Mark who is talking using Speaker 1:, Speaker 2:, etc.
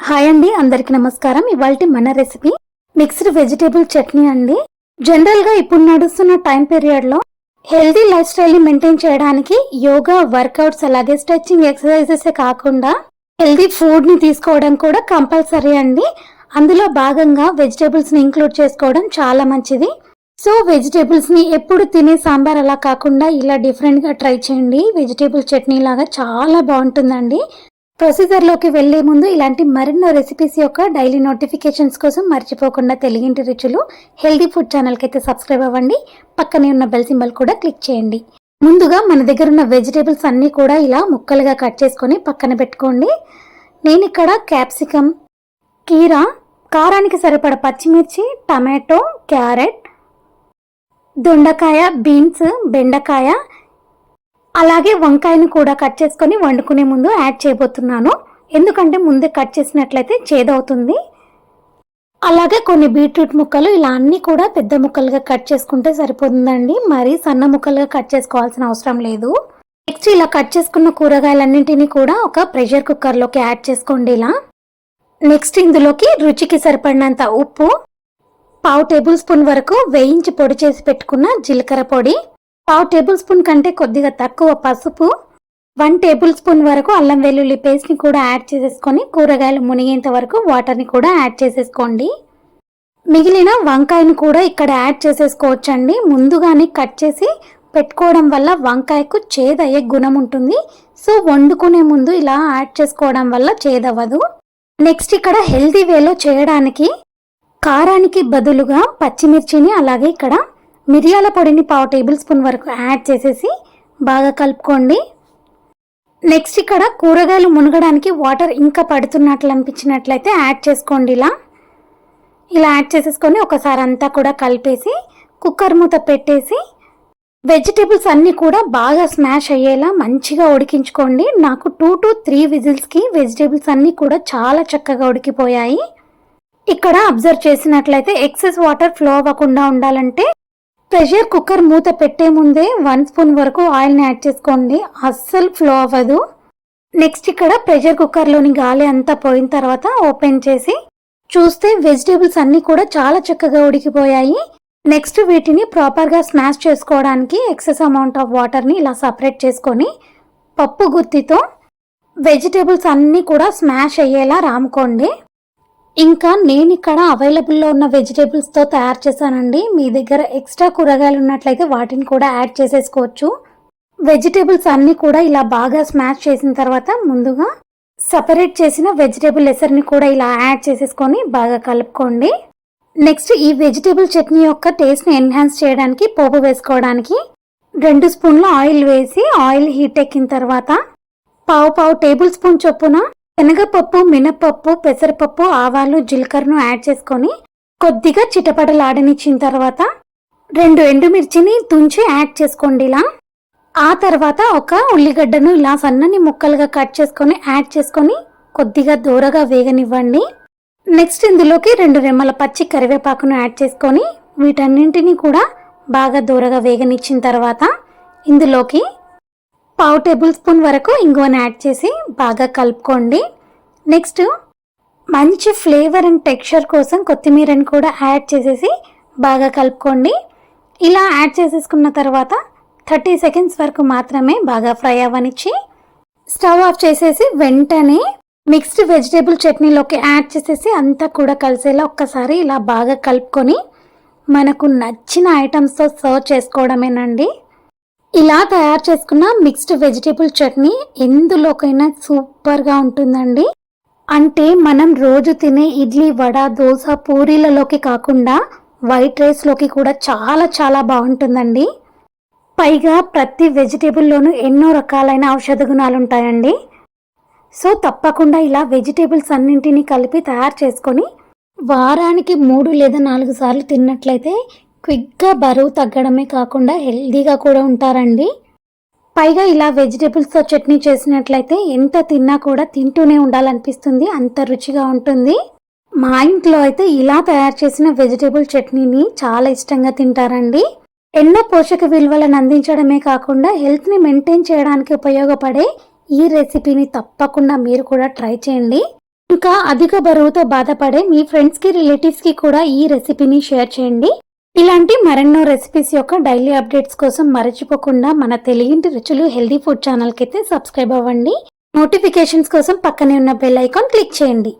Speaker 1: Hi అండి అందరికి నమస్కారం. ఇవాళ మన రెసిపీ మిక్స్డ్ వెజిటేబుల్ చట్నీ అండి. జనరల్గా ఇప్పుడు నడుస్తున్న టైం పీరియడ్లో హెల్దీ లైఫ్ స్టైల్ని మెయింటైన్ చేయడానికి యోగా వర్కౌట్స్ అలాగే స్ట్రెచ్చింగ్ ఎక్సర్సైజెస్ కాకుండా హెల్దీ ఫుడ్ని తీసుకోవడం కూడా కంపల్సరీ అండి. అందులో భాగంగా వెజిటేబుల్స్ని ఇంక్లూడ్ చేసుకోవడం చాలా మంచిది. సో వెజిటేబుల్స్ని ఎప్పుడు తినే సాంబార్ అలా కాకుండా ఇలా డిఫరెంట్గా ట్రై చేయండి. వెజిటేబుల్ చట్నీ లాగా చాలా బాగుంటుందండి. ప్రొసీజర్లోకి వెళ్ళే ముందు ఇలాంటి మరెన్నో రెసిపీస్ యొక్క డైలీ నోటిఫికేషన్స్ కోసం మర్చిపోకుండా తెలుగింటి రుచులు హెల్దీ ఫుడ్ ఛానల్కి అయితే సబ్స్క్రైబ్ అవ్వండి. పక్కనే ఉన్న బెల్ సింబల్ కూడా క్లిక్ చేయండి. ముందుగా మన దగ్గర ఉన్న వెజిటేబుల్స్ అన్నీ కూడా ఇలా ముక్కలుగా కట్ చేసుకొని పక్కన పెట్టుకోండి. నేను ఇక్కడ క్యాప్సికమ్ కీరా కారానికి సరిపడ పచ్చిమిర్చి టమాటో క్యారెట్ దొండకాయ బీన్స్ బెండకాయ అలాగే వంకాయని కూడా కట్ చేసుకొని వండుకునే ముందు యాడ్ చేయబోతున్నాను. ఎందుకంటే ముందే కట్ చేసినట్లయితే చేదవుతుంది. అలాగే కొన్ని బీట్రూట్ ముక్కలు ఇలా అన్నీ కూడా పెద్ద ముక్కలుగా కట్ చేసుకుంటే సరిపోతుందండి. మరి సన్న ముక్కలుగా కట్ చేసుకోవాల్సిన అవసరం లేదు. నెక్స్ట్ ఇలా కట్ చేసుకున్న కూరగాయలన్నింటినీ కూడా ఒక ప్రెషర్ కుక్కర్లోకి యాడ్ చేసుకోండి ఇలా. నెక్స్ట్ ఇందులోకి రుచికి సరిపడినంత ఉప్పు పావు టేబుల్ స్పూన్ వరకు వేయించి పొడి చేసి పెట్టుకున్న జీలకర్ర పొడి పావు టేబుల్ స్పూన్ కంటే కొద్దిగా తక్కువ పసుపు వన్ టేబుల్ స్పూన్ వరకు అల్లం వెల్లుల్లి పేస్ట్ని కూడా యాడ్ చేసేసుకొని కూరగాయలు మునిగేంత వరకు వాటర్ని కూడా యాడ్ చేసేసుకోండి. మిగిలిన వంకాయను కూడా ఇక్కడ యాడ్ చేసేసుకోవచ్చండి. ముందుగానే కట్ చేసి పెట్టుకోవడం వల్ల వంకాయకు చేదయ్యే గుణం ఉంటుంది. సో వండుకునే ముందు ఇలా యాడ్ చేసుకోవడం వల్ల చేదవ్వదు. నెక్స్ట్ ఇక్కడ హెల్తీ వేలో చేయడానికి కారానికి బదులుగా పచ్చిమిర్చిని అలాగే ఇక్కడ మిరియాల పొడిని పావు టేబుల్ స్పూన్ వరకు యాడ్ చేసేసి బాగా కలుపుకోండి. నెక్స్ట్ ఇక్కడ కూరగాయలు మునగడానికి వాటర్ ఇంకా పడుతున్నట్లు అనిపించినట్లయితే యాడ్ చేసుకోండి ఇలా. ఇలా యాడ్ చేసేసుకొని ఒకసారి అంతా కూడా కలిపేసి కుక్కర్ మూత పెట్టేసి వెజిటేబుల్స్ అన్నీ కూడా బాగా స్మాష్ అయ్యేలా మంచిగా ఉడికించుకోండి. నాకు టూ టు త్రీ విజిల్స్కి వెజిటేబుల్స్ అన్నీ కూడా చాలా చక్కగా ఉడికిపోయాయి. ఇక్కడ అబ్జర్వ్ చేసినట్లయితే ఎక్సెస్ వాటర్ ఫ్లో అవ్వకుండా ఉండాలంటే ప్రెషర్ కుక్కర్ మూత పెట్టే ముందే వన్ స్పూన్ వరకు ఆయిల్ని యాడ్ చేసుకోండి. అస్సలు ఫ్లో అవ్వదు. నెక్స్ట్ ఇక్కడ ప్రెషర్ కుక్కర్లోని గాలి అంతా పోయిన తర్వాత ఓపెన్ చేసి చూస్తే వెజిటేబుల్స్ అన్నీ కూడా చాలా చక్కగా ఉడికిపోయాయి. నెక్స్ట్ వీటిని ప్రాపర్గా స్మాష్ చేసుకోవడానికి ఎక్సెస్ అమౌంట్ ఆఫ్ వాటర్ని ఇలా సపరేట్ చేసుకొని పప్పు గుత్తితో వెజిటేబుల్స్ అన్నీ కూడా స్మాష్ అయ్యేలా రాముకోండి. ఇంకా నేను ఇక్కడ అవైలబుల్లో ఉన్న వెజిటేబుల్స్తో తయారు చేశానండి. మీ దగ్గర ఎక్స్ట్రా కూరగాయలు ఉన్నట్లయితే వాటిని కూడా యాడ్ చేసేసుకోవచ్చు. వెజిటేబుల్స్ అన్నీ కూడా ఇలా బాగా స్మాష్ చేసిన తర్వాత ముందుగా సపరేట్ చేసిన వెజిటేబుల్ ఎసర్ని కూడా ఇలా యాడ్ చేసేసుకొని బాగా కలుపుకోండి. నెక్స్ట్ ఈ వెజిటేబుల్ చట్నీ యొక్క టేస్ట్ని ఎన్హాన్స్ చేయడానికి పోపు వేసుకోవడానికి రెండు స్పూన్ల ఆయిల్ వేసి ఆయిల్ హీట్ ఎక్కిన తర్వాత పావు పావు టేబుల్ స్పూన్ చొప్పున శనగపప్పు మినపప్పు పెసరపప్పు ఆవాలు జీలకర్రను యాడ్ చేసుకొని కొద్దిగా చిటపటలాడనిచ్చిన తర్వాత రెండు ఎండుమిర్చిని తుంచి యాడ్ చేసుకోండి ఇలా. ఆ తర్వాత ఒక ఉల్లిగడ్డను ఇలా సన్నని ముక్కలుగా కట్ చేసుకొని యాడ్ చేసుకొని కొద్దిగా దూరగా వేగనివ్వండి. నెక్స్ట్ ఇందులోకి రెండు రెమ్మల పచ్చి కరివేపాకును యాడ్ చేసుకొని వీటన్నింటినీ కూడా బాగా దూరగా వేగనిచ్చిన తర్వాత ఇందులోకి పావు టేబుల్ స్పూన్ వరకు ఇంగువను యాడ్ చేసి బాగా కలుపుకోండి. నెక్స్ట్ మంచి ఫ్లేవర్ అండ్ టెక్స్చర్ కోసం కొత్తిమీరని కూడా యాడ్ చేసేసి బాగా కలుపుకోండి. ఇలా యాడ్ చేసేసుకున్న తర్వాత థర్టీ సెకండ్స్ వరకు మాత్రమే బాగా ఫ్రై అవ్వనిచ్చి స్టవ్ ఆఫ్ చేసేసి వెంటనే మిక్స్డ్ వెజిటేబుల్ చట్నీలోకి యాడ్ చేసేసి అంతా కూడా కలిసేలా ఒక్కసారి ఇలా బాగా కలుపుకొని మనకు నచ్చిన ఐటమ్స్తో సర్వ్ చేసుకోవడమేనండి. ఇలా తయారు చేసుకున్న మిక్స్డ్ వెజిటేబుల్ చట్నీ ఎందులోకైనా సూపర్గా ఉంటుందండి. అంటే మనం రోజు తినే ఇడ్లీ వడ దోశ పూరీలలోకి కాకుండా వైట్ రైస్లోకి కూడా చాలా చాలా బాగుంటుందండి. పైగా ప్రతి వెజిటేబుల్లోనూ ఎన్నో రకాలైన ఔషధ గుణాలు ఉంటాయండి. సో తప్పకుండా ఇలా వెజిటేబుల్స్ అన్నింటినీ కలిపి తయారు చేసుకొని వారానికి మూడు లేదా నాలుగు సార్లు తిన్నట్లయితే క్విక్గా బరువు తగ్గడమే కాకుండా హెల్దీగా కూడా ఉంటారండి. పైగా ఇలా వెజిటేబుల్స్తో చట్నీ చేసినట్లయితే ఎంత తిన్నా కూడా తింటూనే ఉండాలనిపిస్తుంది అంత రుచిగా ఉంటుంది. మా ఇంట్లో అయితే ఇలా తయారు చేసిన వెజిటేబుల్ చట్నీని చాలా ఇష్టంగా తింటారండి. ఎన్నో పోషక విలువలను అందించడమే కాకుండా హెల్త్ని మెయింటైన్ చేయడానికి ఉపయోగపడే ఈ రెసిపీని తప్పకుండా మీరు కూడా ట్రై చేయండి. ఇంకా అధిక బరువుతో బాధపడే మీ ఫ్రెండ్స్కి రిలేటివ్స్కి కూడా ఈ రెసిపీని షేర్ చేయండి. ఇలాంటి మరెన్నో రెసిపీస్ యొక్క డైలీ అప్డేట్స్ కోసం మరచిపోకుండా మన తెలియంటి రుచులు హెల్దీ ఫుడ్ ఛానల్కి అయితే సబ్స్క్రైబ్ అవ్వండి. నోటిఫికేషన్స్ కోసం పక్కనే ఉన్న బెల్ ఐకాన్ క్లిక్ చేయండి.